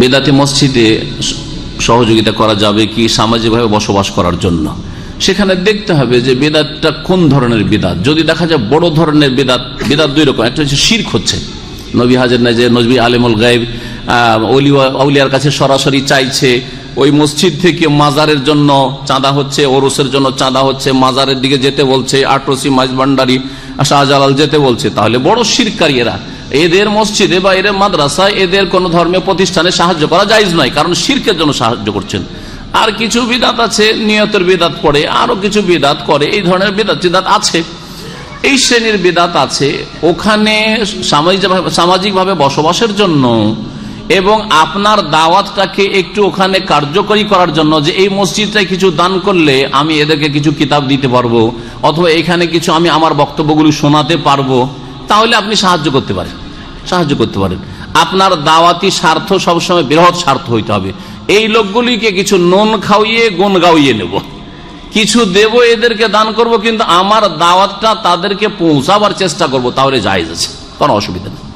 বেদাতি মসজিদে সহযোগিতা করা যাবে কি সামাজিকভাবে বসবাস করার জন্য? সেখানে দেখতে হবে যে বেদাতটা কোন ধরনের বেদাত। যদি দেখা যায় বড় ধরনের বেদাত বেদাত দুই রকম। একটা হচ্ছে শির্ক হচ্ছে। নবী হাজার নাই যে নজবি আলিমুল গায়েব আউলিয়ার কাছে সরাসরি চাইছে, ওই মসজিদ থেকে মাজারের জন্য চাঁদা হচ্ছে, ওরসের জন্য চাঁদা হচ্ছে, মাজারের দিকে যেতে বলছে, আটরসি মাইজ ভান্ডারি শাহজালাল যেতে বলছে। তাহলে বড় শিরকারী এরা। এদের মসজিদে বা এদের মাদ্রাসায় এদের কোন ধর্মীয় প্রতিষ্ঠানে সাহায্য করা যাইজ নয়, কারণ শিরকের জন্য সাহায্য করছেন। আর কিছু বিদাত আছে, নিয়তের বিদাত পড়ে, আরও কিছু বিদাত করে, এই ধরনের বিদাত বিদাত আছে। এই শ্রেণির বেদাত আছে ওখানে সামাজিক- সামাজিকভাবে বসবাসের জন্য এবং আপনার দাওয়াতটাকে একটু ওখানে কার্যকরী করার জন্য যে এই মসজিদটায় কিছু দান করলে আমি এদেরকে কিছু কিতাব দিতে পারব, অথবা এখানে কিছু আমি আমার বক্তব্যগুলি শোনাতে পারব, তাহলে আপনি সাহায্য করতে পারেন। সাহায্য করতে পারেন। আপনার দাওয়াতি স্বার্থ সবসময় বৃহৎ স্বার্থ হইতে হবে। এই লোকগুলিকে কিছু নুন খাওয়িয়ে, গুণ গাওয়িয়ে নেব। কিছু দেব, এদেরকে দান করব, কিন্তু আমার দাওয়াতটা তাদেরকে পৌঁছাবার চেষ্টা করব, তাহলে জায়েজ আছে। কোনো অসুবিধা নেই।